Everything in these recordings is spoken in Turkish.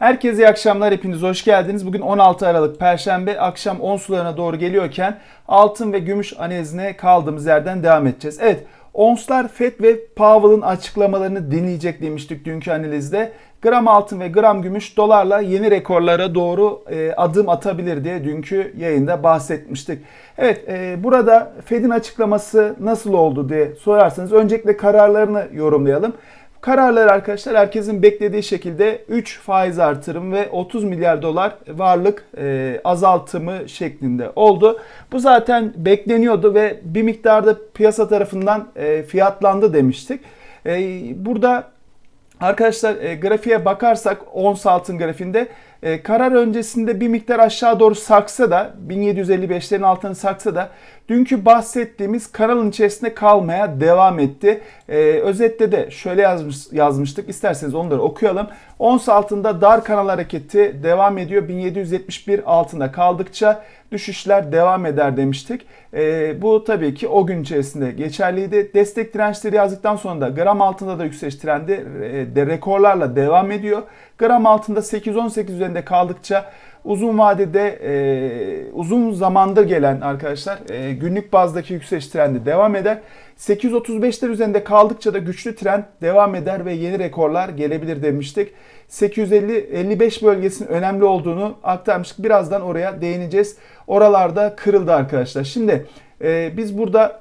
Herkese iyi akşamlar, hepiniz hoş geldiniz. Bugün 16 Aralık Perşembe akşam 10 sularına doğru geliyorken altın ve gümüş analizine kaldığımız yerden devam edeceğiz. Evet, Onslar FED ve Powell'ın açıklamalarını dinleyecek demiştik dünkü analizde. Gram altın ve gram gümüş dolarla yeni rekorlara doğru e, adım atabilir diye dünkü yayında bahsetmiştik. Evet e, burada Fed'in açıklaması nasıl oldu diye sorarsanız öncelikle kararlarını yorumlayalım. Kararlar arkadaşlar herkesin beklediği şekilde 3 faiz artırım ve 30 milyar dolar varlık e, azaltımı şeklinde oldu. Bu zaten bekleniyordu ve bir miktarda piyasa tarafından e, fiyatlandı demiştik. E, burada Arkadaşlar e, grafiğe bakarsak ons altın grafiğinde e, karar öncesinde bir miktar aşağı doğru sarksa da 1755'lerin altını sarksa da dünkü bahsettiğimiz kanalın içerisinde kalmaya devam etti. E, özette de şöyle yazmış, yazmıştık. İsterseniz onları okuyalım. Ons altında dar kanal hareketi devam ediyor. 1771 altında kaldıkça düşüşler devam eder demiştik. E, bu tabii ki o gün içerisinde geçerliydi. Destek dirençleri yazdıktan sonra da gram altında da yükseliş trendi e, de rekorlarla devam ediyor. Gram altında 818 üzerinde kaldıkça uzun vadede e, uzun zamandır gelen arkadaşlar e, günlük bazdaki yükseliş trendi devam eder. 835'ler üzerinde kaldıkça da güçlü trend devam eder ve yeni rekorlar gelebilir demiştik. 850-55 bölgesinin önemli olduğunu aktarmıştık. Birazdan oraya değineceğiz. Oralarda kırıldı arkadaşlar. Şimdi e, biz burada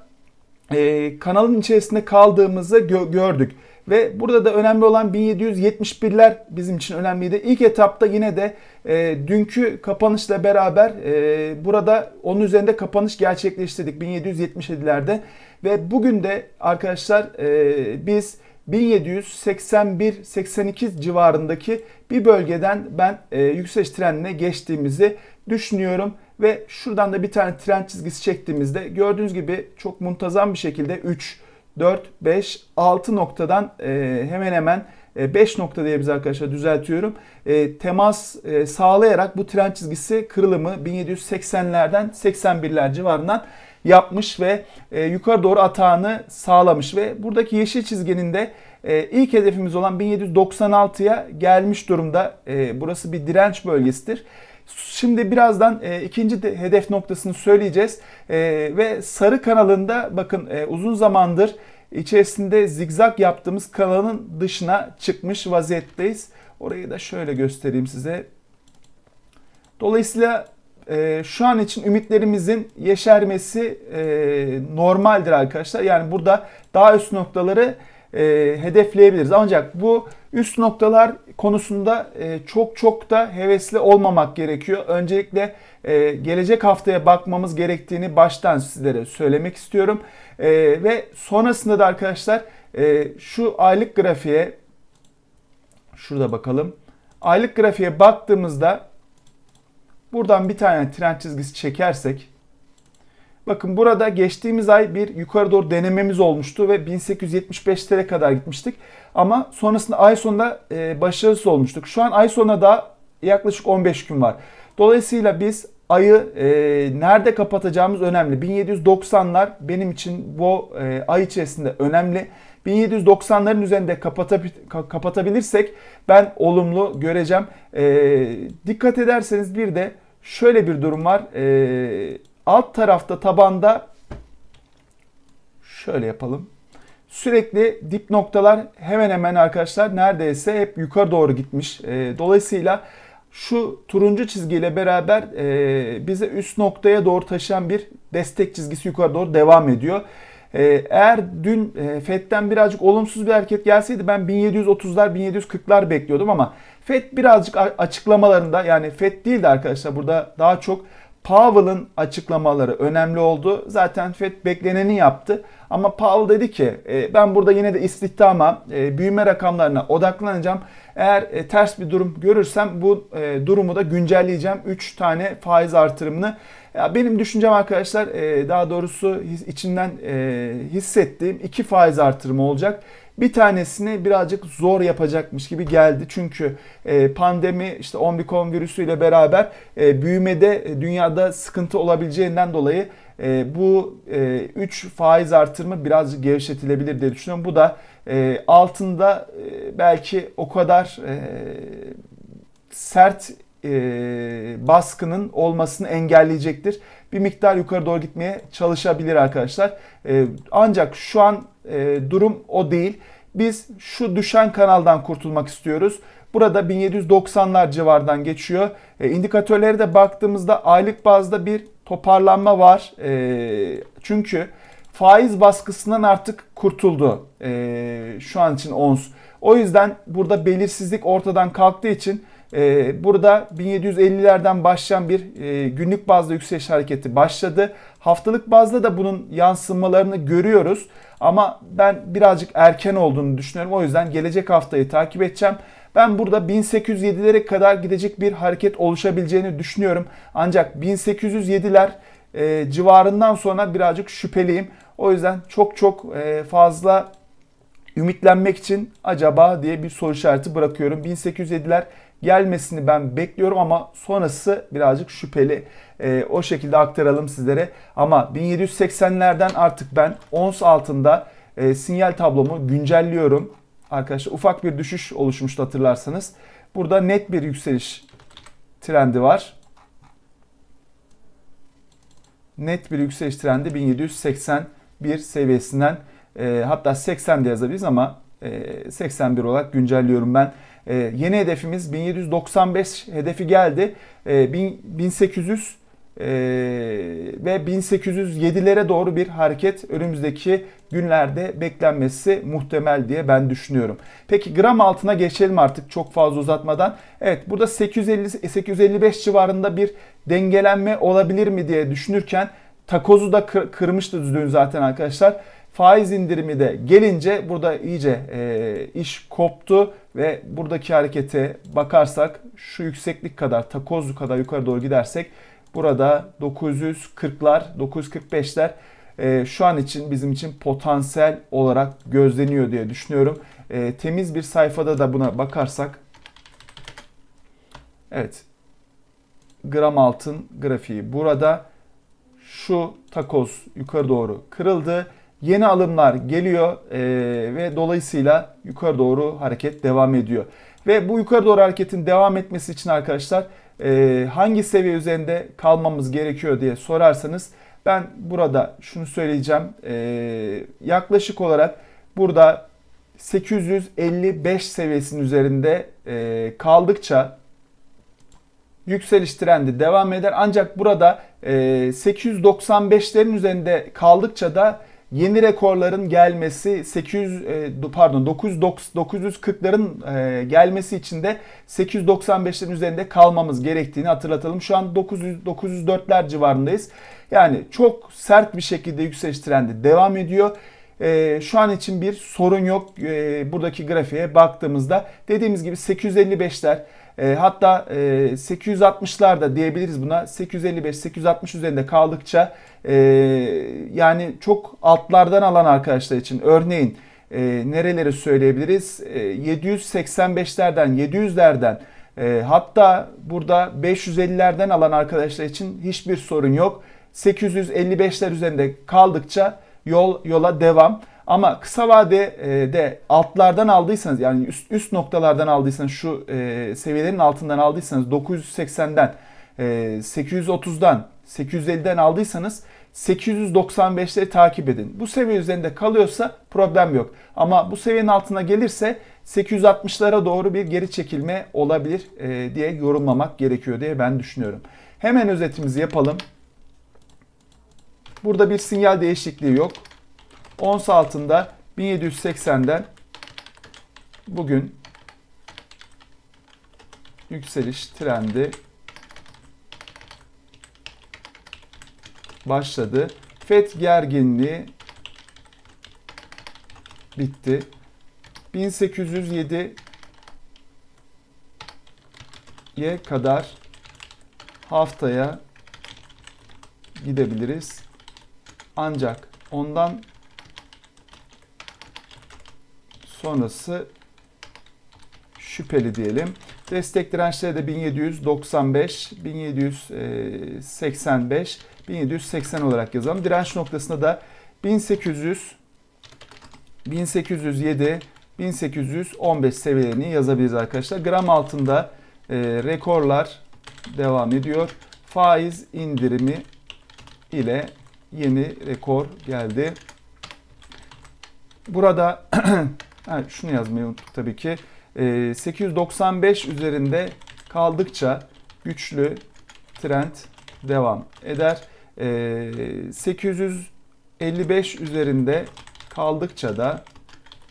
e, kanalın içerisinde kaldığımızı gö- gördük. Ve burada da önemli olan 1771'ler bizim için önemliydi. İlk etapta yine de e, dünkü kapanışla beraber e, burada onun üzerinde kapanış gerçekleştirdik 1777'lerde. Ve bugün de arkadaşlar e, biz 1781-82 civarındaki bir bölgeden ben e, yükseliş trendine geçtiğimizi düşünüyorum. Ve şuradan da bir tane trend çizgisi çektiğimizde gördüğünüz gibi çok muntazam bir şekilde 3, 4, 5, 6 noktadan e, hemen hemen 5 e, nokta diye biz arkadaşlar düzeltiyorum. E, temas e, sağlayarak bu trend çizgisi kırılımı 1780'lerden 81'ler civarından yapmış ve e, yukarı doğru atağını sağlamış ve buradaki yeşil çizginin de e, ilk hedefimiz olan 1796'ya gelmiş durumda. E, burası bir direnç bölgesidir. Şimdi birazdan e, ikinci de, hedef noktasını söyleyeceğiz. E, ve sarı kanalında bakın e, uzun zamandır içerisinde zigzag yaptığımız kanalın dışına çıkmış vaziyetteyiz. Orayı da şöyle göstereyim size. Dolayısıyla e, şu an için ümitlerimizin yeşermesi e, normaldir arkadaşlar. Yani burada daha üst noktaları e, hedefleyebiliriz. Ancak bu üst noktalar konusunda e, çok çok da hevesli olmamak gerekiyor. Öncelikle e, gelecek haftaya bakmamız gerektiğini baştan sizlere söylemek istiyorum. E, ve sonrasında da arkadaşlar e, şu aylık grafiğe şurada bakalım. Aylık grafiğe baktığımızda buradan bir tane trend çizgisi çekersek Bakın burada geçtiğimiz ay bir yukarı doğru denememiz olmuştu ve 1875'lere kadar gitmiştik. Ama sonrasında ay sonunda e, başarısız olmuştuk. Şu an ay sonuna da yaklaşık 15 gün var. Dolayısıyla biz ayı e, nerede kapatacağımız önemli. 1790'lar benim için bu e, ay içerisinde önemli. 1790'ların üzerinde kapatabilirsek ben olumlu göreceğim. E, dikkat ederseniz bir de şöyle bir durum var. E, alt tarafta tabanda şöyle yapalım. Sürekli dip noktalar hemen hemen arkadaşlar neredeyse hep yukarı doğru gitmiş. E, dolayısıyla şu turuncu çizgiyle beraber e, bize üst noktaya doğru taşıyan bir destek çizgisi yukarı doğru devam ediyor. E, eğer dün FED'den birazcık olumsuz bir hareket gelseydi ben 1730'lar 1740'lar bekliyordum ama FED birazcık açıklamalarında yani FED değil de arkadaşlar burada daha çok Powell'ın açıklamaları önemli oldu. Zaten FED bekleneni yaptı. Ama Powell dedi ki e, ben burada yine de istihdama, e, büyüme rakamlarına odaklanacağım. Eğer e, ters bir durum görürsem bu durumu da güncelleyeceğim. 3 tane faiz artırımını. benim düşüncem arkadaşlar daha doğrusu içinden hissettiğim iki faiz artırımı olacak. Bir tanesini birazcık zor yapacakmış gibi geldi. Çünkü e, pandemi işte Omikron virüsüyle beraber e, büyümede e, dünyada sıkıntı olabileceğinden dolayı bu 3 faiz artırımı birazcık gevşetilebilir diye düşünüyorum. Bu da altında belki o kadar sert e, baskının olmasını engelleyecektir. Bir miktar yukarı doğru gitmeye çalışabilir arkadaşlar. E, ancak şu an e, durum o değil. Biz şu düşen kanaldan kurtulmak istiyoruz. Burada 1790'lar civardan geçiyor. E, indikatörlere de baktığımızda aylık bazda bir toparlanma var. E, çünkü faiz baskısından artık kurtuldu e, şu an için ons. O yüzden burada belirsizlik ortadan kalktığı için e, burada 1750'lerden başlayan bir e, günlük bazda yükseliş hareketi başladı. Haftalık bazda da bunun yansımalarını görüyoruz. Ama ben birazcık erken olduğunu düşünüyorum. O yüzden gelecek haftayı takip edeceğim. Ben burada 1807'lere kadar gidecek bir hareket oluşabileceğini düşünüyorum. Ancak 1807'ler e, civarından sonra birazcık şüpheliyim. O yüzden çok çok e, fazla ümitlenmek için acaba diye bir soru işareti bırakıyorum. 1807'ler gelmesini ben bekliyorum ama sonrası birazcık şüpheli. E, o şekilde aktaralım sizlere. Ama 1780'lerden artık ben ons altında e, sinyal tablomu güncelliyorum. Arkadaşlar ufak bir düşüş oluşmuştu hatırlarsanız. Burada net bir yükseliş trendi var. Net bir yükseliş trendi 1781 seviyesinden e, hatta 80 de yazabiliriz ama e, 81 olarak güncelliyorum ben. E, yeni hedefimiz 1795 hedefi geldi. E, 1800 e, ve 1807'lere doğru bir hareket önümüzdeki günlerde beklenmesi muhtemel diye ben düşünüyorum. Peki gram altına geçelim artık çok fazla uzatmadan. Evet burada 850 855 civarında bir dengelenme olabilir mi diye düşünürken takozu da kır, kırmıştı dün zaten arkadaşlar. Faiz indirimi de gelince burada iyice e, iş koptu ve buradaki harekete bakarsak şu yükseklik kadar takoz kadar yukarı doğru gidersek burada 940'lar 945'ler e, şu an için bizim için potansiyel olarak gözleniyor diye düşünüyorum. E, temiz bir sayfada da buna bakarsak evet gram altın grafiği burada şu takoz yukarı doğru kırıldı yeni alımlar geliyor e, ve dolayısıyla yukarı doğru hareket devam ediyor. Ve bu yukarı doğru hareketin devam etmesi için arkadaşlar e, hangi seviye üzerinde kalmamız gerekiyor diye sorarsanız ben burada şunu söyleyeceğim. E, yaklaşık olarak burada 855 seviyesinin üzerinde e, kaldıkça yükseliş trendi devam eder. Ancak burada e, 895'lerin üzerinde kaldıkça da yeni rekorların gelmesi 800 e, pardon 940'ların e, gelmesi için de 895'lerin üzerinde kalmamız gerektiğini hatırlatalım. Şu an 900 904'ler civarındayız. Yani çok sert bir şekilde yükseliş trendi devam ediyor. E, şu an için bir sorun yok. buradaki grafiğe baktığımızda dediğimiz gibi 855'ler e, hatta e, 860'lar da diyebiliriz buna. 855-860 üzerinde kaldıkça e, yani çok altlardan alan arkadaşlar için örneğin e, nereleri söyleyebiliriz? E, 785'lerden, 700'lerden e, hatta burada 550'lerden alan arkadaşlar için hiçbir sorun yok. 855'ler üzerinde kaldıkça yol yola devam. Ama kısa vadede altlardan aldıysanız yani üst, üst noktalardan aldıysanız şu e, seviyelerin altından aldıysanız 980'den e, 830'dan 850'den aldıysanız 895'leri takip edin. Bu seviye üzerinde kalıyorsa problem yok. Ama bu seviyenin altına gelirse 860'lara doğru bir geri çekilme olabilir e, diye yorumlamak gerekiyor diye ben düşünüyorum. Hemen özetimizi yapalım. Burada bir sinyal değişikliği yok. Ons altında 1780'den bugün yükseliş trendi başladı. FED gerginliği bitti. 1807'ye kadar haftaya gidebiliriz. Ancak ondan sonrası şüpheli diyelim. Destek dirençleri de 1795, 1785, 1780 olarak yazalım. Direnç noktasında da 1800, 1807, 1815 seviyelerini yazabiliriz arkadaşlar. Gram altında e, rekorlar devam ediyor. Faiz indirimi ile yeni rekor geldi. Burada ha, şunu yazmayı unuttuk tabii ki. E, 895 üzerinde kaldıkça güçlü trend devam eder. E, 855 üzerinde kaldıkça da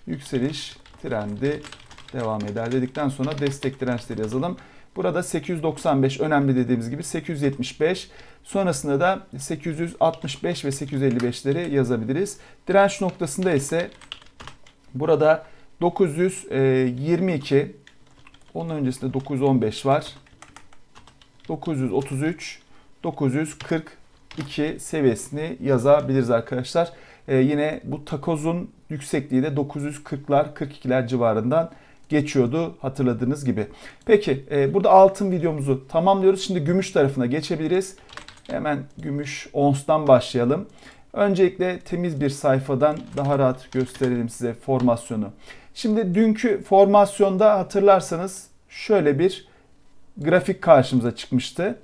yükseliş trendi devam eder dedikten sonra destek dirençleri yazalım. Burada 895 önemli dediğimiz gibi 875 sonrasında da 865 ve 855'leri yazabiliriz. Direnç noktasında ise burada 922 onun öncesinde 915 var. 933 942 seviyesini yazabiliriz arkadaşlar. Ee, yine bu takozun yüksekliği de 940'lar 42'ler civarından geçiyordu hatırladığınız gibi. Peki e, burada altın videomuzu tamamlıyoruz. Şimdi gümüş tarafına geçebiliriz. Hemen gümüş onstan başlayalım. Öncelikle temiz bir sayfadan daha rahat gösterelim size formasyonu. Şimdi dünkü formasyonda hatırlarsanız şöyle bir grafik karşımıza çıkmıştı.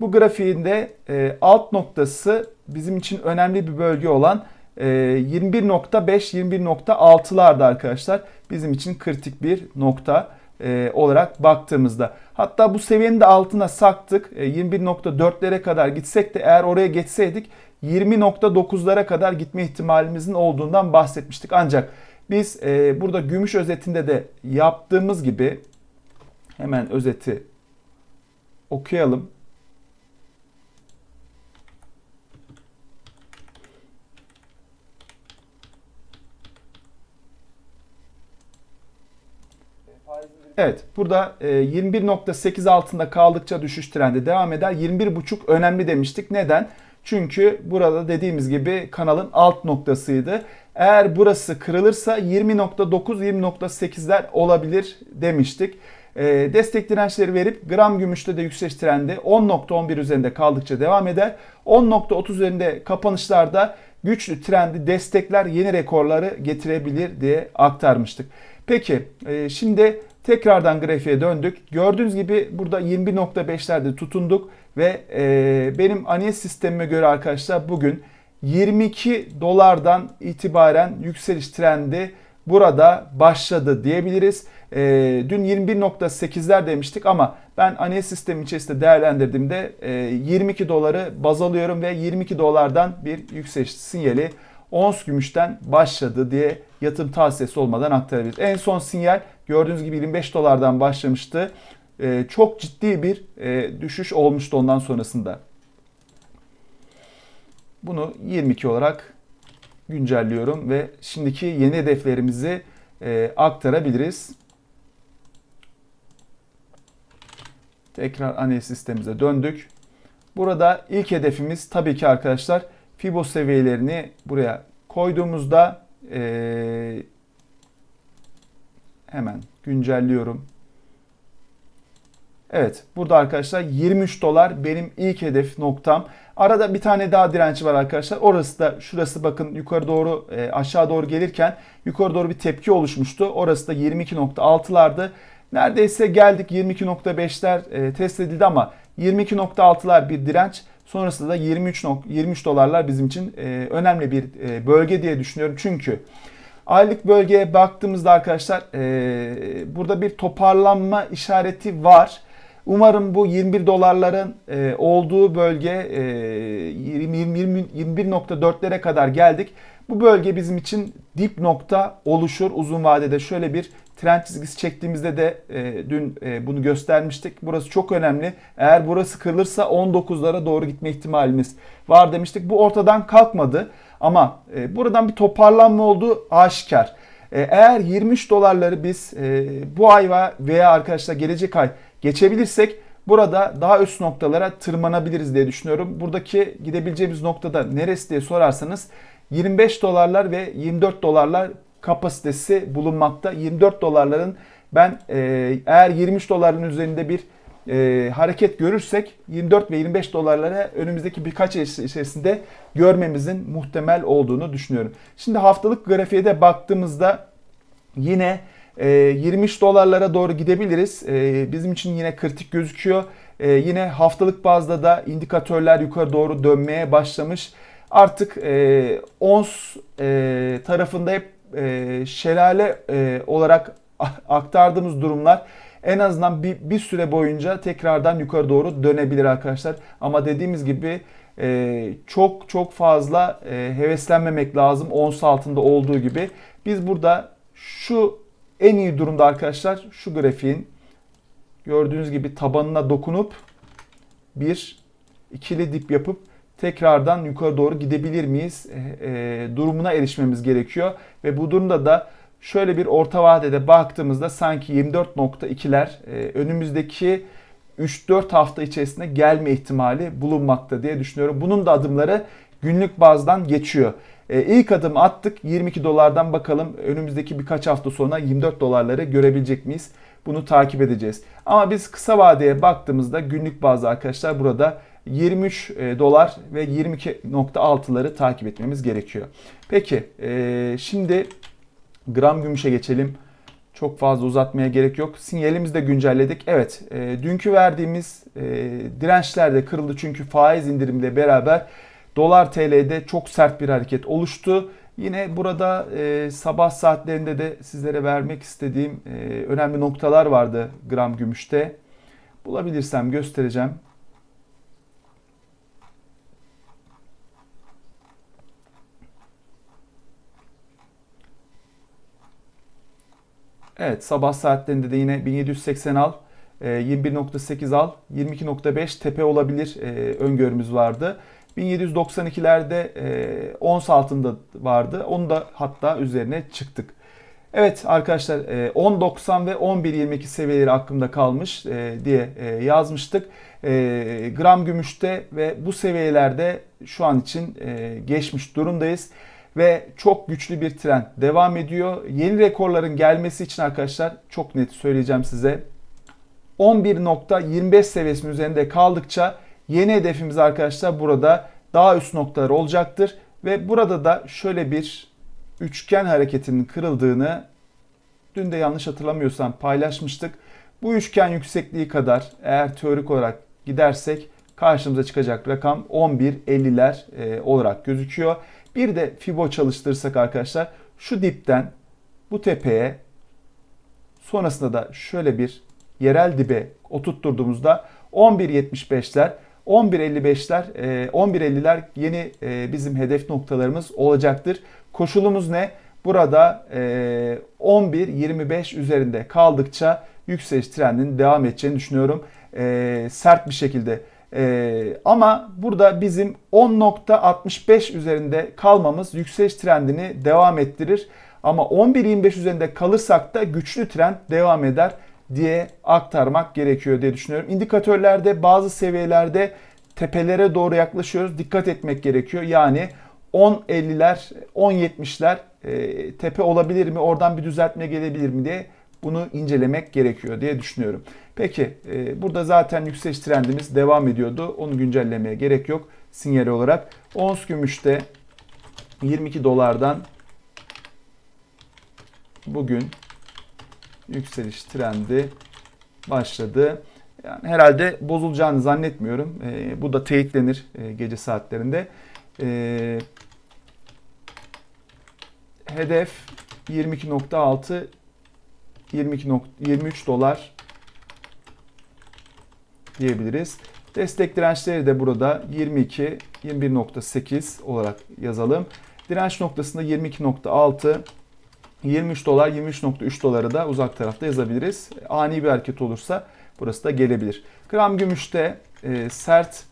Bu grafiğinde e, alt noktası bizim için önemli bir bölge olan 21.5-21.6'larda arkadaşlar bizim için kritik bir nokta e, olarak baktığımızda. Hatta bu seviyenin de altına saktık. E, 21.4'lere kadar gitsek de eğer oraya geçseydik 20.9'lara kadar gitme ihtimalimizin olduğundan bahsetmiştik. Ancak biz e, burada gümüş özetinde de yaptığımız gibi hemen özeti okuyalım. Evet burada 21.8 e, altında kaldıkça düşüş trendi devam eder. 21.5 önemli demiştik. Neden? Çünkü burada dediğimiz gibi kanalın alt noktasıydı. Eğer burası kırılırsa 20.9-20.8'ler olabilir demiştik. E, destek dirençleri verip gram gümüşte de yükseliş trendi 10.11 üzerinde kaldıkça devam eder. 10.30 üzerinde kapanışlarda güçlü trendi destekler yeni rekorları getirebilir diye aktarmıştık. Peki e, şimdi Tekrardan grafiğe döndük. Gördüğünüz gibi burada 21.5'lerde tutunduk ve e, benim analiz sistemime göre arkadaşlar bugün 22 dolardan itibaren yükseliş trendi burada başladı diyebiliriz. E, dün 21.8'ler demiştik ama ben analiz sistemi içerisinde değerlendirdiğimde e, 22 doları baz alıyorum ve 22 dolardan bir yükseliş sinyali ons gümüşten başladı diye yatırım tavsiyesi olmadan aktarabiliriz. En son sinyal gördüğünüz gibi 25 dolardan başlamıştı. Ee, çok ciddi bir e, düşüş olmuştu ondan sonrasında. Bunu 22 olarak güncelliyorum ve şimdiki yeni hedeflerimizi e, aktarabiliriz. Tekrar analiz sistemimize döndük. Burada ilk hedefimiz tabii ki arkadaşlar Fibo seviyelerini buraya koyduğumuzda e, hemen güncelliyorum. Evet burada arkadaşlar 23 dolar benim ilk hedef noktam. Arada bir tane daha direnç var arkadaşlar. Orası da şurası bakın yukarı doğru e, aşağı doğru gelirken yukarı doğru bir tepki oluşmuştu. Orası da 22.6'lardı. Neredeyse geldik 22.5'ler e, test edildi ama 22.6'lar bir direnç. Sonrasında da 23 23 dolarlar bizim için e, önemli bir e, bölge diye düşünüyorum. Çünkü aylık bölgeye baktığımızda arkadaşlar e, burada bir toparlanma işareti var. Umarım bu 21 dolarların e, olduğu bölge e, 21.4'lere kadar geldik. Bu bölge bizim için dip nokta oluşur uzun vadede. Şöyle bir trend çizgisi çektiğimizde de e, dün e, bunu göstermiştik. Burası çok önemli. Eğer burası kırılırsa 19'lara doğru gitme ihtimalimiz var demiştik. Bu ortadan kalkmadı ama e, buradan bir toparlanma olduğu aşikar. E, eğer 23 dolarları biz e, bu ay veya arkadaşlar gelecek ay geçebilirsek burada daha üst noktalara tırmanabiliriz diye düşünüyorum. Buradaki gidebileceğimiz noktada neresi diye sorarsanız 25 dolarlar ve 24 dolarlar kapasitesi bulunmakta. 24 dolarların ben e, eğer 23 doların üzerinde bir e, hareket görürsek 24 ve 25 dolarlara önümüzdeki birkaç ay içerisinde görmemizin muhtemel olduğunu düşünüyorum. Şimdi haftalık grafiğe de baktığımızda yine E, 23 dolarlara doğru gidebiliriz. E, bizim için yine kritik gözüküyor. E, yine haftalık bazda da indikatörler yukarı doğru dönmeye başlamış. Artık e, ons e, tarafında hep e, şelale e, olarak aktardığımız durumlar en azından bir, bir süre boyunca tekrardan yukarı doğru dönebilir arkadaşlar. Ama dediğimiz gibi e, çok çok fazla e, heveslenmemek lazım ons altında olduğu gibi. Biz burada şu en iyi durumda arkadaşlar şu grafiğin gördüğünüz gibi tabanına dokunup bir ikili dip yapıp tekrardan yukarı doğru gidebilir miyiz e, e, durumuna erişmemiz gerekiyor. Ve bu durumda da şöyle bir orta vadede baktığımızda sanki 24.2'ler e, önümüzdeki 3-4 hafta içerisinde gelme ihtimali bulunmakta diye düşünüyorum. Bunun da adımları günlük bazdan geçiyor. E, ilk adım attık 22 dolardan bakalım önümüzdeki birkaç hafta sonra 24 dolarları görebilecek miyiz? Bunu takip edeceğiz. Ama biz kısa vadeye baktığımızda günlük bazda arkadaşlar burada 23 e, dolar ve 22.6'ları takip etmemiz gerekiyor. Peki e, şimdi gram gümüşe geçelim. Çok fazla uzatmaya gerek yok. Sinyalimizi de güncelledik. Evet, e, dünkü verdiğimiz e, dirençler de kırıldı çünkü faiz indirimle beraber dolar TL'de çok sert bir hareket oluştu. Yine burada e, sabah saatlerinde de sizlere vermek istediğim e, önemli noktalar vardı gram gümüşte. Bulabilirsem göstereceğim. Evet sabah saatlerinde de yine 1780 al, 21.8 e, al, 22.5 tepe olabilir e, öngörümüz vardı. 1792'lerde e, ons altında vardı. Onu da hatta üzerine çıktık. Evet arkadaşlar 10.90 ve 11.22 seviyeleri aklımda kalmış diye yazmıştık. Gram gümüşte ve bu seviyelerde şu an için geçmiş durumdayız ve çok güçlü bir trend devam ediyor. Yeni rekorların gelmesi için arkadaşlar çok net söyleyeceğim size. 11.25 seviyesinin üzerinde kaldıkça yeni hedefimiz arkadaşlar burada daha üst noktalar olacaktır. Ve burada da şöyle bir üçgen hareketinin kırıldığını dün de yanlış hatırlamıyorsam paylaşmıştık. Bu üçgen yüksekliği kadar eğer teorik olarak gidersek karşımıza çıkacak rakam 11.50'ler e, olarak gözüküyor. Bir de Fibo çalıştırırsak arkadaşlar şu dipten bu tepeye sonrasında da şöyle bir yerel dibe oturtturduğumuzda 11.75'ler 11.55'ler 11.50'ler yeni e, bizim hedef noktalarımız olacaktır. Koşulumuz ne? Burada 11.25 e, üzerinde kaldıkça yükseliş trendinin devam edeceğini düşünüyorum. E, sert bir şekilde ee, ama burada bizim 10.65 üzerinde kalmamız yükseliş trendini devam ettirir. Ama 11.25 üzerinde kalırsak da güçlü trend devam eder diye aktarmak gerekiyor diye düşünüyorum. İndikatörlerde bazı seviyelerde tepelere doğru yaklaşıyoruz. Dikkat etmek gerekiyor. Yani 10.50'ler, 10.70'ler e, tepe olabilir mi? Oradan bir düzeltme gelebilir mi diye bunu incelemek gerekiyor diye düşünüyorum. Peki e, burada zaten yükseliş trendimiz devam ediyordu. Onu güncellemeye gerek yok sinyal olarak. Ons gümüşte 22 dolardan bugün yükseliş trendi başladı. Yani herhalde bozulacağını zannetmiyorum. E, bu da teyitlenir e, gece saatlerinde. E, hedef 22.6 22 23 dolar diyebiliriz. Destek dirençleri de burada 22 21.8 olarak yazalım. Direnç noktasında 22.6 23 dolar 23.3 doları da uzak tarafta yazabiliriz. Ani bir hareket olursa burası da gelebilir. Gram gümüşte e, sert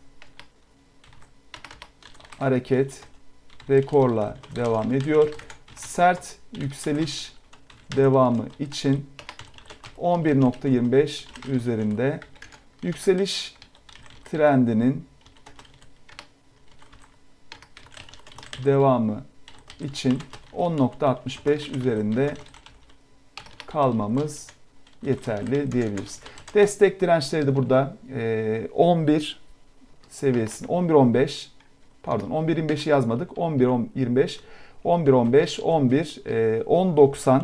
hareket rekorla devam ediyor. Sert yükseliş devamı için 11.25 üzerinde yükseliş trendinin devamı için 10.65 üzerinde kalmamız yeterli diyebiliriz. Destek dirençleri de burada 11 seviyesinde 11-15 pardon 11-25'i yazmadık 11-25 11-15 11 10.90 e,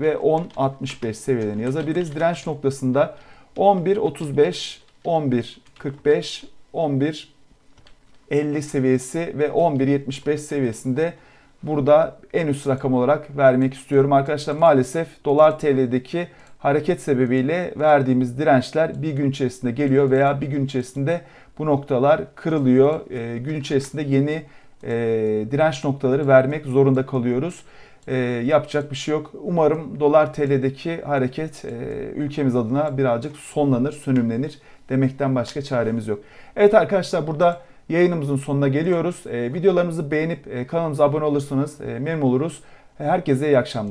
ve 10.65 seviyelerini yazabiliriz. Direnç noktasında 11.35, 11.45, 11 50 seviyesi ve 11.75 seviyesinde burada en üst rakam olarak vermek istiyorum. Arkadaşlar maalesef dolar TL'deki hareket sebebiyle verdiğimiz dirençler bir gün içerisinde geliyor veya bir gün içerisinde bu noktalar kırılıyor. E, gün içerisinde yeni e, direnç noktaları vermek zorunda kalıyoruz. E, yapacak bir şey yok. Umarım dolar TL'deki hareket e, ülkemiz adına birazcık sonlanır, sönümlenir demekten başka çaremiz yok. Evet arkadaşlar burada yayınımızın sonuna geliyoruz. E, videolarımızı beğenip e, kanalımıza abone olursanız e, memnun oluruz. Herkese iyi akşamlar.